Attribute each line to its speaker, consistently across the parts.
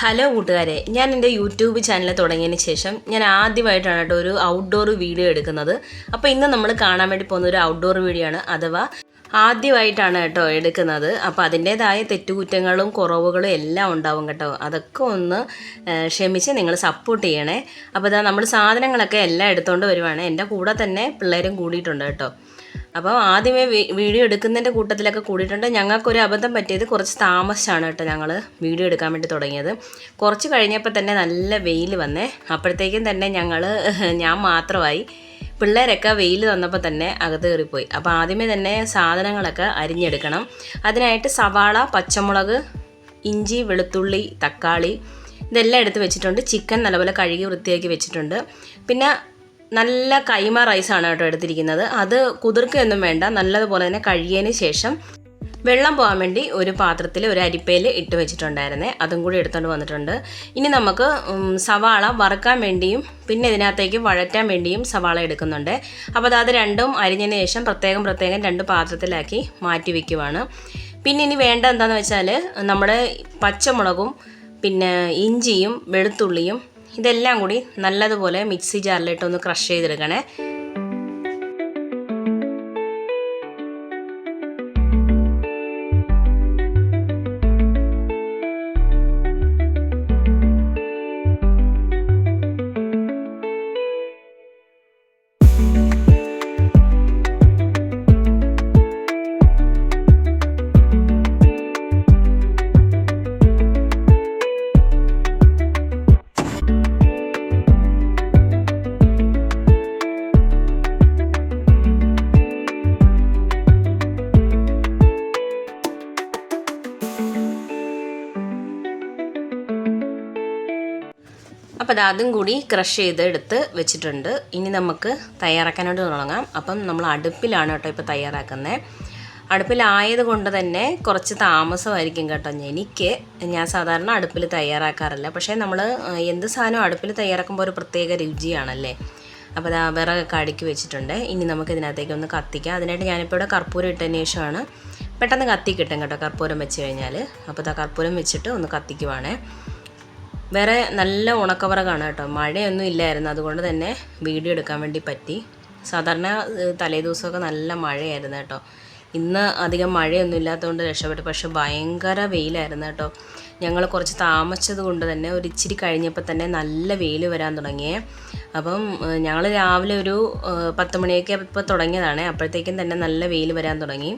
Speaker 1: Hello കൂട്ടുകാരെ ഞാൻ എന്റെ യൂട്യൂബ് ചാനൽ തുടങ്ങിയതിന് ശേഷം ഞാൻ ആദ്യമായിട്ടാണ് കേട്ടോ ഒരു ഔട്ട്ഡോർ വീഡിയോ എടുക്കുന്നത്. അപ്പോൾ ഇന്ന് നമ്മൾ കാണാൻ വേണ്ടി പോകുന്ന ഒരു ഔട്ട്ഡോർ വീഡിയോ ആണ്. അഥവാ ആദ്യമായിട്ടാണ് കേട്ടോ എടുക്കുന്നത്. അപ്പോൾ അതിന്റേതായ തെറ്റുകുറ്റങ്ങളും കുറവുകളും എല്ലാം ഉണ്ടാവും കേട്ടോ. അതൊക്കെ ഒന്ന് ക്ഷമിച്ച് നിങ്ങൾ സപ്പോർട്ട് ചെയ്യണേ. അപ്പോൾ ഇതാ നമ്മൾ സാധനങ്ങളൊക്കെ എല്ലാം എടുത്തുകൊണ്ട് വരുവാണ്. എന്റെ കൂടെ തന്നെ പിള്ളേരും കൂടിയിട്ടുണ്ട് കേട്ടോ. അപ്പോൾ ആദ്യമേ വീഡിയോ എടുക്കുന്നതിന്റെ കൂട്ടത്തിലൊക്കെ കൂടിയിട്ടുണ്ട്. ഞങ്ങൾക്കൊരു അബദ്ധം പറ്റിയത് കുറച്ച് താമസിച്ചാണ് കേട്ടോ ഞങ്ങൾ വീഡിയോ എടുക്കാൻ വേണ്ടി തുടങ്ങിയത്. കുറച്ച് കഴിഞ്ഞപ്പോൾ തന്നെ നല്ല വെയിൽ വന്നേ. അപ്പോഴത്തേക്കും തന്നെ ഞങ്ങൾ ഞാൻ മാത്രമായി. പിള്ളേരൊക്കെ വെയിൽ വന്നപ്പോൾ തന്നെ അകത്ത് കയറിപ്പോയി. അപ്പോൾ ആദ്യമേ തന്നെ സാധനങ്ങളൊക്കെ അരിഞ്ഞെടുക്കണം. അതിനായിട്ട് സവാള പച്ചമുളക് ഇഞ്ചി വെളുത്തുള്ളി തക്കാളി ഇതെല്ലാം എടുത്ത് വെച്ചിട്ടുണ്ട്. ചിക്കൻ നല്ലപോലെ കഴുകി വൃത്തിയാക്കി വെച്ചിട്ടുണ്ട്. പിന്നെ നല്ല കൈമ റൈസാണ് കേട്ടോ എടുത്തിരിക്കുന്നത്. അത് കുതിർക്കുകയൊന്നും വേണ്ട. നല്ലതുപോലെ തന്നെ കഴുകിയതിന് ശേഷം വെള്ളം പോകാൻ വേണ്ടി ഒരു പാത്രത്തിൽ ഒരു അരിപ്പയിൽ ഇട്ട് വെച്ചിട്ടുണ്ടായിരുന്നേ. അതും കൂടി എടുത്തുകൊണ്ട് വന്നിട്ടുണ്ട്. ഇനി നമുക്ക് സവാള വറുക്കാൻ വേണ്ടിയും പിന്നെ ഇതിനകത്തേക്ക് വഴറ്റാൻ വേണ്ടിയും സവാള എടുക്കുന്നുണ്ട്. അപ്പോൾ അത് രണ്ടും അരിഞ്ഞതിന് ശേഷം പ്രത്യേകം പ്രത്യേകം രണ്ട് പാത്രത്തിലാക്കി മാറ്റി വയ്ക്കുവാണ് പിന്നെ ഇനി വേണ്ട എന്താണെന്ന് വെച്ചാൽ നമ്മുടെ പച്ചമുളകും പിന്നെ ഇഞ്ചിയും വെളുത്തുള്ളിയും ഇതെല്ലാം കൂടി നല്ലതുപോലെ മിക്സി ജാറിലിട്ടൊന്ന് ക്രഷ് ചെയ്തെടുക്കണേ. അത് കൂടി ക്രഷ് ചെയ്ത് എടുത്ത് വെച്ചിട്ടുണ്ട്. ഇനി നമുക്ക് തയ്യാറാക്കാനായിട്ട് തുടങ്ങാം. അപ്പം നമ്മൾ അടുപ്പിലാണ് കേട്ടോ ഇപ്പോൾ തയ്യാറാക്കുന്നത് അടുപ്പിലായത് കൊണ്ട് തന്നെ കുറച്ച് താമസമായിരിക്കും കേട്ടോ എനിക്ക്. ഞാൻ സാധാരണ അടുപ്പിൽ തയ്യാറാക്കാറില്ല. പക്ഷേ നമ്മൾ എന്ത് സാധനവും അടുപ്പിൽ തയ്യാറാക്കുമ്പോൾ ഒരു പ്രത്യേക രുചിയാണല്ലേ? അപ്പോൾ അത് വിറകൊക്കെ അടുക്കി വെച്ചിട്ടുണ്ട്. ഇനി നമുക്ക് ഇതിനകത്തേക്ക് ഒന്ന് കത്തിക്കാം. അതിനായിട്ട് ഞാനിപ്പോൾ ഇവിടെ കർപ്പൂരം ഇട്ടതിന് ശേഷമാണ് പെട്ടെന്ന് കത്തി കിട്ടും കേട്ടോ കർപ്പൂരം വെച്ച് കഴിഞ്ഞാൽ. അപ്പോൾ ആ കർപ്പൂരം വെച്ചിട്ട് ഒന്ന് കത്തിക്കുവാണേ. വേറെ നല്ല ഉണക്കവറകാണ് കേട്ടോ. മഴയൊന്നും ഇല്ലായിരുന്നു. അതുകൊണ്ട് തന്നെ വീഡിയോ എടുക്കാൻ വേണ്ടി പറ്റി. സാധാരണ തലേ തലേദിവസമൊക്കെ നല്ല മഴയായിരുന്നു കേട്ടോ. ഇന്ന് അധികം മഴയൊന്നും ഇല്ലാത്തതുകൊണ്ട് രക്ഷപ്പെട്ടു. പക്ഷെ ഭയങ്കര വെയിലായിരുന്നു കേട്ടോ. ഞങ്ങൾ കുറച്ച് താമസിച്ചത് കൊണ്ട് തന്നെ ഒരു ഇച്ചിരി കഴിഞ്ഞപ്പോൾ തന്നെ നല്ല വെയിൽ വരാൻ തുടങ്ങിയേ. അപ്പം ഞങ്ങൾ രാവിലെ ഒരു പത്ത് മണിയൊക്കെ ഇപ്പോൾ തുടങ്ങിയതാണ്. അപ്പോഴത്തേക്കും തന്നെ നല്ല വെയിൽ വരാൻ തുടങ്ങി.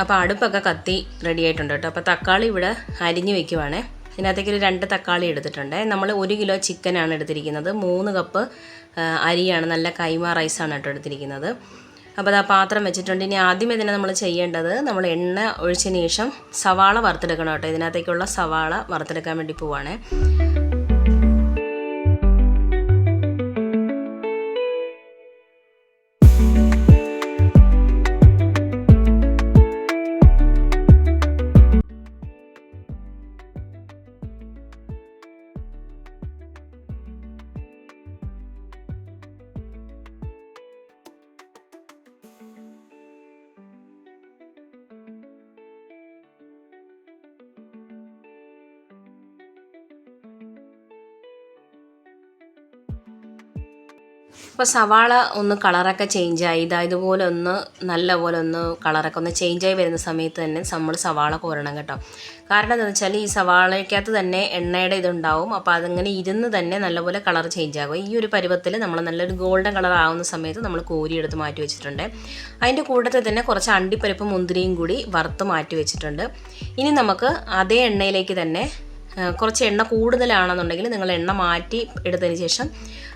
Speaker 1: അപ്പോൾ അടുപ്പൊക്കെ കത്തി റെഡി ആയിട്ടുണ്ട് കേട്ടോ. അപ്പോൾ തക്കാളി ഇവിടെ അരിഞ്ഞ് വെക്കുവാണേ. ഇതിനകത്തേക്ക് ഒരു രണ്ട് തക്കാളി എടുത്തിട്ടുണ്ട്. നമ്മൾ ഒരു കിലോ ചിക്കനാണ് എടുത്തിരിക്കുന്നത്. മൂന്ന് കപ്പ് അരിയാണ്. നല്ല കൈമ റൈസാണ് കേട്ടോ എടുത്തിരിക്കുന്നത്. അപ്പോൾ അത് ആ പാത്രം വെച്ചിട്ടുണ്ട്. ഇനി ആദ്യമേ തന്നെ നമ്മൾ ചെയ്യേണ്ടത് നമ്മൾ എണ്ണ ഒഴിച്ചതിന് ശേഷം സവാള വറുത്തെടുക്കണം കേട്ടോ. ഇതിനകത്തേക്കുള്ള സവാള വറുത്തെടുക്കാൻ വേണ്ടി പോവാണേ. അപ്പോൾ സവാള ഒന്ന് കളറൊക്കെ ചേഞ്ചായി ഇതാ ഇതുപോലെ ഒന്ന് നല്ല പോലെ ഒന്ന് കളറൊക്കെ ഒന്ന് ചേഞ്ചായി വരുന്ന സമയത്ത് തന്നെ നമ്മൾ സവാള കോരണം കേട്ടോ. കാരണം എന്താണെന്ന് വെച്ചാൽ ഈ സവാളയ്ക്കകത്ത് തന്നെ എണ്ണയുടെ ഇതുണ്ടാവും. അപ്പോൾ അതങ്ങനെ ഇരുന്ന് തന്നെ നല്ലപോലെ കളർ ചേഞ്ച് ആകും. ഈ ഒരു പരുവത്തിൽ നമ്മൾ നല്ലൊരു ഗോൾഡൻ കളർ ആവുന്ന സമയത്ത് നമ്മൾ കോരിയെടുത്ത് മാറ്റി വെച്ചിട്ടുണ്ട്. അതിന്റെ കൂട്ടത്തിൽ തന്നെ കുറച്ച് അണ്ടിപ്പരിപ്പ് മുന്തിരിയും കൂടി വറുത്ത് മാറ്റി വെച്ചിട്ടുണ്ട്. ഇനി നമുക്ക് അതേ എണ്ണയിലേക്ക് തന്നെ കുറച്ച് എണ്ണ കൂടുതലാണെന്നുണ്ടെങ്കിൽ നിങ്ങൾ എണ്ണ മാറ്റി എടുത്തതിന് ശേഷം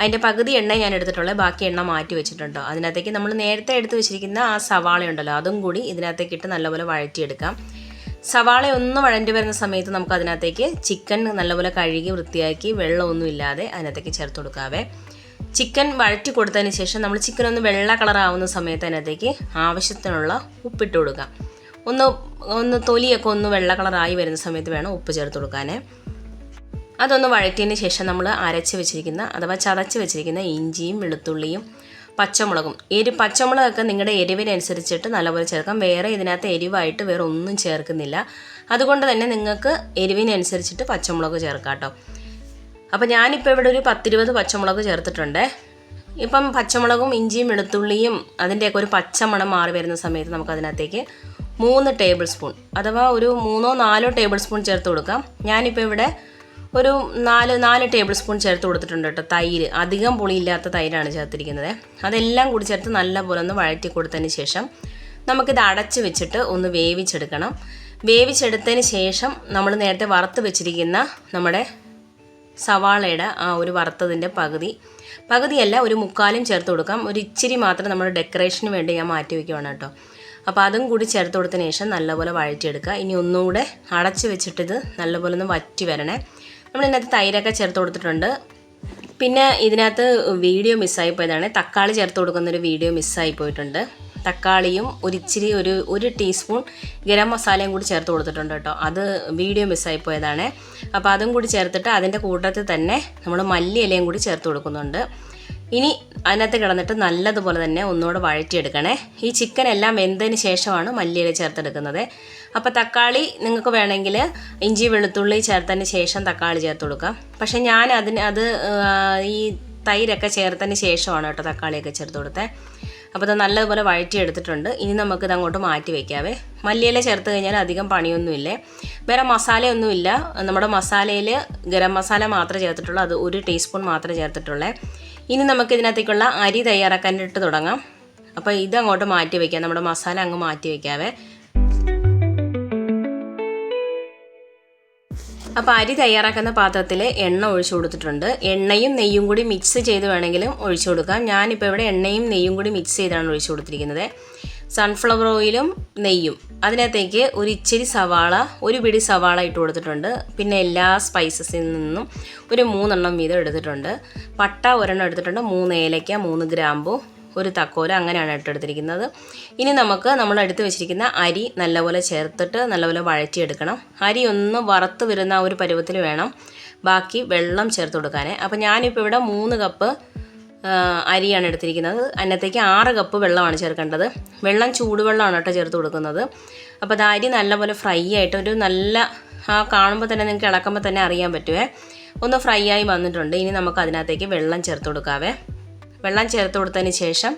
Speaker 1: അതിന്റെ പകുതി എണ്ണ ഞാൻ എടുത്തിട്ടുള്ളത് ബാക്കി എണ്ണ മാറ്റി വെച്ചിട്ടുണ്ടോ. അതിനകത്തേക്ക് നമ്മൾ നേരത്തെ എടുത്ത് വെച്ചിരിക്കുന്ന ആ സവാള ഉണ്ടല്ലോ അതും കൂടി ഇതിനകത്തേക്ക് ഇട്ട് നല്ലപോലെ വഴറ്റിയെടുക്കാം. സവാള ഒന്ന് വഴണ്ടി വരുന്ന സമയത്ത് നമുക്ക് അതിനകത്തേക്ക് ചിക്കൻ നല്ലപോലെ കഴുകി വൃത്തിയാക്കി വെള്ളമൊന്നും ഇല്ലാതെ അതിനകത്തേക്ക് ചേർത്ത് കൊടുക്കാവേ. ചിക്കൻ വഴറ്റി കൊടുത്തതിന് ശേഷം നമ്മൾ ചിക്കൻ ഒന്ന് വെള്ള കളറാവുന്ന സമയത്ത് അതിനകത്തേക്ക് ആവശ്യത്തിനുള്ള ഉപ്പിട്ട് കൊടുക്കാം. ഒന്ന് ഒന്ന് തൊലിയൊക്കെ ഒന്ന് വെള്ള കളറായി വരുന്ന സമയത്ത് വേണം ഉപ്പ് ചേർത്ത് കൊടുക്കാനേ. അതൊന്ന് വഴറ്റിയതിന് ശേഷം നമ്മൾ അരച്ച് വെച്ചിരിക്കുന്ന അഥവാ ചതച്ച് വെച്ചിരിക്കുന്ന ഇഞ്ചിയും വെളുത്തുള്ളിയും പച്ചമുളകും. എരി പച്ചമുളകൊക്കെ നിങ്ങളുടെ എരിവിനനുസരിച്ചിട്ട് നല്ലപോലെ ചേർക്കാം. വേറെ ഇതിനകത്ത് എരിവായിട്ട് വേറെ ഒന്നും ചേർക്കുന്നില്ല. അതുകൊണ്ട് തന്നെ നിങ്ങൾക്ക് എരിവിനനുസരിച്ചിട്ട് പച്ചമുളക് ചേർക്കാം കേട്ടോ അപ്പോൾ ഞാനിപ്പോൾ ഇവിടെ ഒരു പത്തിരുപത് പച്ചമുളക് ചേർത്തിട്ടുണ്ട്. ഇപ്പം പച്ചമുളകും ഇഞ്ചിയും വെളുത്തുള്ളിയും അതിന്റെയൊക്കെ ഒരു പച്ചമണം മാറി വരുന്ന സമയത്ത് നമുക്ക് അതിനകത്തേക്ക് മൂന്ന് ടേബിൾ സ്പൂൺ അഥവാ ഒരു മൂന്നോ നാലോ ടേബിൾ സ്പൂൺ ചേർത്ത് കൊടുക്കാം. ഞാനിപ്പോൾ ഇവിടെ ഒരു നാല് നാല് ടേബിൾ സ്പൂൺ ചേർത്ത് കൊടുത്തിട്ടുണ്ട് കേട്ടോ തൈര്. അധികം പുളിയില്ലാത്ത തൈരാണ് ചേർത്തിരിക്കുന്നത്. അതെല്ലാം കൂടി ചേർത്ത് നല്ലപോലെ ഒന്ന് വഴറ്റി കൊടുത്തതിന് ശേഷം നമുക്കിത് അടച്ച് വെച്ചിട്ട് ഒന്ന് വേവിച്ചെടുക്കണം. വേവിച്ചെടുത്തതിന് ശേഷം നമ്മൾ നേരത്തെ വറുത്ത് വെച്ചിരിക്കുന്ന നമ്മുടെ സവാളയുടെ ആ ഒരു വറുത്തതിന്റെ പകുതി. പകുതിയല്ല ഒരു മുക്കാലും ചേർത്ത് കൊടുക്കാം. ഒരു ഇച്ചിരി മാത്രം നമ്മൾ ഡെക്കറേഷന് വേണ്ടി ഞാൻ മാറ്റി വയ്ക്കുവാണ് കേട്ടോ. അപ്പോൾ അതും കൂടി ചേർത്ത് കൊടുത്തതിന് ശേഷം നല്ലപോലെ വഴറ്റിയെടുക്കുക. ഇനി ഒന്നുകൂടെ അടച്ച് വെച്ചിട്ടിത് നല്ലപോലെ ഒന്ന് വറ്റി വരണേ. നമ്മൾ ഇതിനകത്ത് തൈരൊക്കെ ചേർത്ത് കൊടുത്തിട്ടുണ്ട്. പിന്നെ ഇതിനകത്ത് വീഡിയോ മിസ്സായി പോയതാണ്. തക്കാളി ചേർത്ത് കൊടുക്കുന്നൊരു വീഡിയോ മിസ്സായി പോയിട്ടുണ്ട്. തക്കാളിയും ഒരിച്ചിരി ഒരു ഒരു ടീസ്പൂൺ ഗരം മസാലയും കൂടി ചേർത്ത് കൊടുത്തിട്ടുണ്ട് കേട്ടോ. അത് വീഡിയോ മിസ്സായി പോയതാണ്. അപ്പോൾ അതും കൂടി ചേർത്തിട്ട് അതിന്റെ കൂട്ടത്തിൽ തന്നെ നമ്മൾ മല്ലി ഇലയും കൂടി ചേർത്ത് കൊടുക്കുന്നുണ്ട്. ഇനി അതിനകത്ത് കിടന്നിട്ട് നല്ലതുപോലെ തന്നെ ഒന്നുകൂടെ വഴറ്റിയെടുക്കണേ. ഈ ചിക്കൻ എല്ലാം വെന്തതിന് ശേഷമാണ് മല്ലിയില ചേർത്തെടുക്കുന്നത്. അപ്പോൾ തക്കാളി നിങ്ങൾക്ക് വേണമെങ്കിൽ ഇഞ്ചി വെളുത്തുള്ളി ചേർത്തതിന് ശേഷം തക്കാളി ചേർത്ത് കൊടുക്കാം. പക്ഷേ ഞാൻ അതിന് അത് ഈ തൈരൊക്കെ ചേർത്തതിന് ശേഷമാണ് കേട്ടോ തക്കാളിയൊക്കെ ചേർത്ത് കൊടുത്തത് അപ്പോൾ അത് നല്ലതുപോലെ വഴറ്റിയെടുത്തിട്ടുണ്ട്. ഇനി നമുക്കിത് അങ്ങോട്ട് മാറ്റി വയ്ക്കാവേ മല്ലിയില ചേർത്ത് കഴിഞ്ഞാൽ അധികം പണിയൊന്നുമില്ലേ? വേറെ മസാലയൊന്നുമില്ല. നമ്മുടെ മസാലയിൽ ഗരം മസാല മാത്രമേ ചേർത്തിട്ടുള്ളൂ. അത് ഒരു ടീസ്പൂൺ മാത്രമേ ചേർത്തിട്ടുള്ളേ. ഇനി നമുക്ക് ഇതിനകത്തേക്കുള്ള അരി തയ്യാറാക്കാനായിട്ട് തുടങ്ങാം. അപ്പോൾ ഇത് അങ്ങോട്ട് മാറ്റി വയ്ക്കാം നമ്മുടെ മസാല അങ്ങ് മാറ്റി വയ്ക്കാവേ അപ്പോൾ അരി തയ്യാറാക്കുന്ന പാത്രത്തിൽ എണ്ണ ഒഴിച്ചു കൊടുത്തിട്ടുണ്ട്. എണ്ണയും നെയ്യും കൂടി മിക്സ് ചെയ്ത് വേണമെങ്കിലും ഒഴിച്ചു കൊടുക്കാം. ഞാനിപ്പോൾ ഇവിടെ എണ്ണയും നെയ്യും കൂടി മിക്സ് ചെയ്താണ് ഒഴിച്ചു കൊടുത്തിരിക്കുന്നത്. സൺഫ്ലവർ ഓയിലും നെയ്യും. അതിനകത്തേക്ക് ഒരു ഇച്ചിരി സവാള ഒരു പിടി സവാള ഇട്ട് കൊടുത്തിട്ടുണ്ട്. പിന്നെ എല്ലാ സ്പൈസസിൽ നിന്നും ഒരു മൂന്നെണ്ണം വീതം എടുത്തിട്ടുണ്ട്. പട്ട ഒരെണ്ണം എടുത്തിട്ടുണ്ട്. മൂന്ന് ഏലയ്ക്ക മൂന്ന് ഗ്രാമ്പു ഒരു തക്കോല അങ്ങനെയാണ് ഇട്ടെടുത്തിരിക്കുന്നത് ഇനി നമുക്ക് നമ്മൾ എടുത്ത് വെച്ചിരിക്കുന്ന അരി നല്ലപോലെ ചേർത്തിട്ട് നല്ലപോലെ വഴറ്റിയെടുക്കണം. അരി ഒന്ന് വറുത്ത് വരുന്ന ഒരു പരുവത്തിൽ വേണം ബാക്കി വെള്ളം ചേർത്ത് കൊടുക്കാൻ അപ്പോൾ ഞാനിപ്പോൾ ഇവിടെ മൂന്ന് കപ്പ് അരിയാണ് എടുത്തിരിക്കുന്നത്. അതിനകത്തേക്ക് ആറ് കപ്പ് വെള്ളമാണ് ചേർക്കേണ്ടത്. വെള്ളം ചൂടുവെള്ളമാണ് കേട്ടോ ചേർത്ത് കൊടുക്കുന്നത്. അപ്പോൾ അത് അരി നല്ലപോലെ ഫ്രൈ ആയിട്ട് ഒരു നല്ല ആ കാണുമ്പോൾ തന്നെ നിങ്ങൾക്ക് ഇളക്കുമ്പോൾ തന്നെ അറിയാൻ പറ്റുമേ ഒന്ന് ഫ്രൈ ആയി വന്നിട്ടുണ്ട്. ഇനി നമുക്ക് അതിനകത്തേക്ക് വെള്ളം ചേർത്ത് കൊടുക്കാവേ. വെള്ളം ചേർത്ത് കൊടുത്തതിന് ശേഷം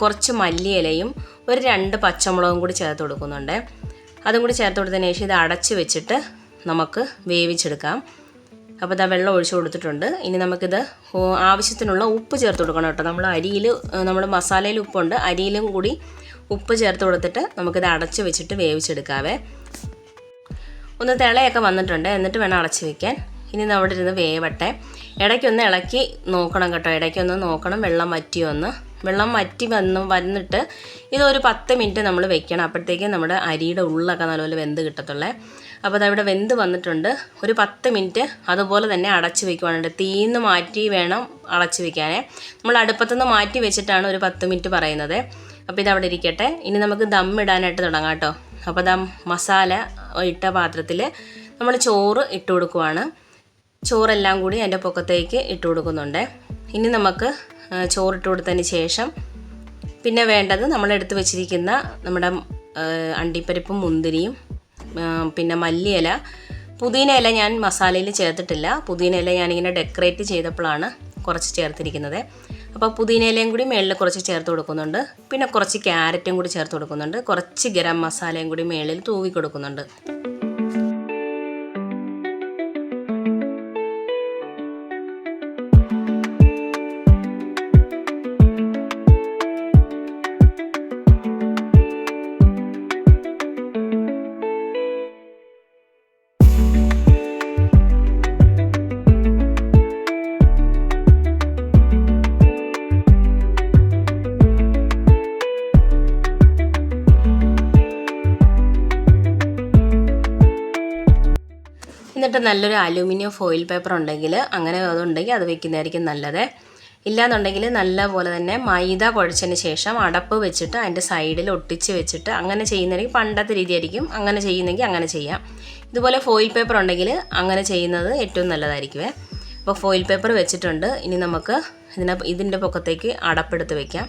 Speaker 1: കുറച്ച് മല്ലിയിലയും ഒരു രണ്ട് പച്ചമുളകും കൂടി ചേർത്ത് കൊടുക്കുന്നുണ്ട്. അതും കൂടി ചേർത്ത് കൊടുത്തതിന് ശേഷം ഇത് അടച്ച് വെച്ചിട്ട് നമുക്ക് വേവിച്ചെടുക്കാം. അപ്പോൾ ഇതാ വെള്ളം ഒഴിച്ച് കൊടുത്തിട്ടുണ്ട്. ഇനി നമുക്കിത് ആവശ്യത്തിനുള്ള ഉപ്പ് ചേർത്ത് കൊടുക്കണം കേട്ടോ. നമ്മൾ അരിയിൽ നമ്മൾ മസാലയിൽ ഉപ്പുണ്ട്. അരിയിലും കൂടി ഉപ്പ് ചേർത്ത് കൊടുത്തിട്ട് നമുക്കിത് അടച്ച് വെച്ചിട്ട് വേവിച്ചെടുക്കാവേ. ഒന്ന് തിളയൊക്കെ വന്നിട്ടുണ്ട്. എന്നിട്ട് വേണം അടച്ച് വെക്കാൻ. ഇനി നമ്മുടെ ഇരുന്ന് വേവട്ടെ. ഇടയ്ക്കൊന്ന് ഇളക്കി നോക്കണം കേട്ടോ. ഇടയ്ക്കൊന്ന് നോക്കണം. വെള്ളം വറ്റിയോ ഒന്ന് വെള്ളം വറ്റി വന്ന് വന്നിട്ട് ഇതൊരു പത്ത് മിനിറ്റ് നമ്മൾ വെക്കണം. അപ്പോഴത്തേക്കും നമ്മുടെ അരിയുടെ ഉള്ളൊക്കെ നല്ലപോലെ വെന്ത് കിട്ടത്തുള്ളേ. അപ്പോൾ അതവിടെ വെന്ത് വന്നിട്ടുണ്ട്. ഒരു പത്ത് മിനിറ്റ് അതുപോലെ തന്നെ അടച്ച് വെക്കുവാനുണ്ട്. തീന്ന് മാറ്റി വേണം അടച്ച് വെക്കാനേ. നമ്മൾ അടുപ്പത്തുനിന്ന് മാറ്റി വെച്ചിട്ടാണ് ഒരു പത്ത് മിനിറ്റ് പറയുന്നത്. അപ്പോൾ ഇതവിടെ ഇരിക്കട്ടെ. ഇനി നമുക്ക് ദം ഇടാനായിട്ട് തുടങ്ങാം കേട്ടോ. അപ്പോൾ ദം മസാല ഇട്ട പാത്രത്തിൽ നമ്മൾ ചോറ് ഇട്ട് കൊടുക്കുവാണ്. ചോറെല്ലാം കൂടി അതിന്റെ പൊക്കത്തേക്ക് ഇട്ട് കൊടുക്കുന്നുണ്ട്. ഇനി നമുക്ക് ചോറിട്ട് കൊടുത്തതിന് ശേഷം പിന്നെ വേണ്ടത് നമ്മൾ എടുത്ത് വെച്ചിരിക്കുന്ന നമ്മുടെ അണ്ടിപ്പരിപ്പും മുന്തിരിയും പിന്നെ മല്ലിയില. പുതിന ഇല ഞാൻ മസാലയിൽ ചേർത്തിട്ടില്ല. പുതിന ഇല ഞാനിങ്ങനെ ഡെക്കറേറ്റ് ചെയ്തപ്പോഴാണ് കുറച്ച് ചേർത്തിരിക്കുന്നത്. അപ്പോൾ പുതിന ഇലയും കൂടി മേളിൽ കുറച്ച് ചേർത്ത് കൊടുക്കുന്നുണ്ട്. പിന്നെ കുറച്ച് ക്യാരറ്റും കൂടി ചേർത്ത് കൊടുക്കുന്നുണ്ട്. കുറച്ച് ഗരം മസാലയും കൂടി മേളിൽ തൂവി കൊടുക്കുന്നുണ്ട്. എന്നിട്ട് നല്ലൊരു അലൂമിനിയം ഫോയിൽ പേപ്പർ ഉണ്ടെങ്കിൽ അങ്ങനെ അതുണ്ടെങ്കിൽ അത് വെക്കുന്നതായിരിക്കും നല്ലത്. ഇല്ലാന്നുണ്ടെങ്കിൽ നല്ല പോലെ തന്നെ മൈദ കുഴച്ചതിന് ശേഷം അടപ്പ് വെച്ചിട്ട് അതിന്റെ സൈഡിൽ ഒട്ടിച്ച് വെച്ചിട്ട് അങ്ങനെ ചെയ്യുന്നതായിരിക്കും. പണ്ടത്തെ രീതിയായിരിക്കും. അങ്ങനെ ചെയ്യുന്നെങ്കിൽ അങ്ങനെ ചെയ്യാം. ഇതുപോലെ ഫോയിൽ പേപ്പർ ഉണ്ടെങ്കിൽ അങ്ങനെ ചെയ്യുന്നത് ഏറ്റവും നല്ലതായിരിക്കുമേ അപ്പോൾ ഫോയിൽ പേപ്പർ വെച്ചിട്ടുണ്ട്. ഇനി നമുക്ക് ഇതിനെ ഇതിന്റെ പൊക്കത്തേക്ക് അടപ്പെടുത്ത് വെക്കാം.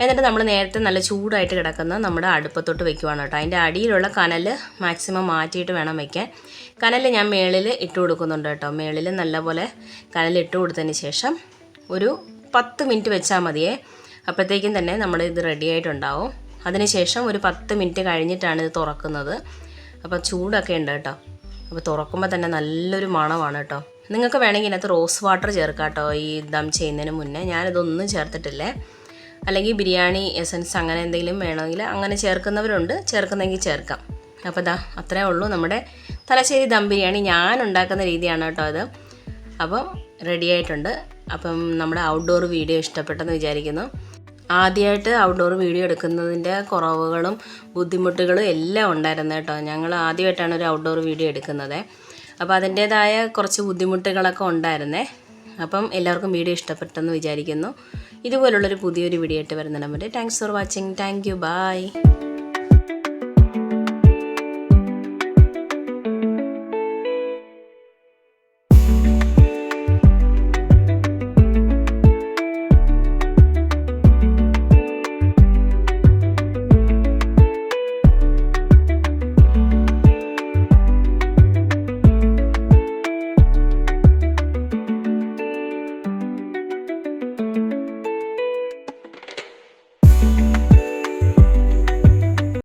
Speaker 1: എന്നിട്ട് നമ്മൾ നേരത്തെ നല്ല ചൂടായിട്ട് കിടക്കുന്ന നമ്മുടെ അടുപ്പത്തോട്ട് വെക്കുവാണ് കേട്ടോ. അതിന്റെ അടിയിലുള്ള കനൽ മാക്സിമം മാറ്റിയിട്ട് വേണം വെക്കാൻ. കനൽ ഞാൻ മേളിൽ ഇട്ട് കൊടുക്കുന്നുണ്ട് കേട്ടോ. മേളിൽ നല്ലപോലെ കനൽ ഇട്ട് കൊടുത്തതിന് ശേഷം ഒരു പത്ത് മിനിറ്റ് വെച്ചാൽ മതിയേ. അപ്പോഴത്തേക്കും തന്നെ നമ്മൾ ഇത് റെഡി ആയിട്ടുണ്ടാവും. അതിനുശേഷം ഒരു പത്ത് മിനിറ്റ് കഴിഞ്ഞിട്ടാണ് ഇത് തുറക്കുന്നത്. അപ്പോൾ ചൂടൊക്കെ ഉണ്ട് കേട്ടോ. അപ്പോൾ തുറക്കുമ്പോൾ തന്നെ നല്ലൊരു മണമാണ് കേട്ടോ. നിങ്ങൾക്ക് വേണമെങ്കിൽ ഇതിനകത്ത് റോസ് വാട്ടർ ചേർക്കാം കേട്ടോ ഈ ദം ചെയ്യുന്നതിന് മുന്നേ. ഞാനിതൊന്നും ചേർത്തിട്ടില്ലേ. അല്ലെങ്കിൽ ബിരിയാണി എസൻസ് അങ്ങനെ എന്തെങ്കിലും വേണമെങ്കിൽ അങ്ങനെ ചേർക്കുന്നവരുണ്ട്. ചേർക്കുന്നെങ്കിൽ ചേർക്കാം. അപ്പോൾ ഇതാ അത്രേ ഉള്ളൂ നമ്മുടെ തലശ്ശേരി ദം ബിരിയാണി ഞാൻ ഉണ്ടാക്കുന്ന രീതിയാണ് കേട്ടോ അത്. അപ്പം റെഡി ആയിട്ടുണ്ട്. അപ്പം നമ്മുടെ ഔട്ട്ഡോർ വീഡിയോ ഇഷ്ടപ്പെട്ടെന്ന് വിചാരിക്കുന്നു. ആദ്യമായിട്ട് ഔട്ട്ഡോർ വീഡിയോ എടുക്കുന്നതിന്റെ കുറവുകളും ബുദ്ധിമുട്ടുകളും എല്ലാം ഉണ്ടായിരുന്നു കേട്ടോ. ഞങ്ങൾ ആദ്യമായിട്ടാണ് ഒരു ഔട്ട്ഡോർ വീഡിയോ എടുക്കുന്നത്. അപ്പോൾ അതിന്റേതായ കുറച്ച് ബുദ്ധിമുട്ടുകളൊക്കെ ഉണ്ടായിരുന്നേ. അപ്പം എല്ലാവർക്കും വീഡിയോ ഇഷ്ടപ്പെട്ടെന്ന് വിചാരിക്കുന്നു. ഇതുപോലുള്ളൊരു പുതിയൊരു വീഡിയോ ആയിട്ട് വരുന്നിടം വരെ thanks for watching thank you bye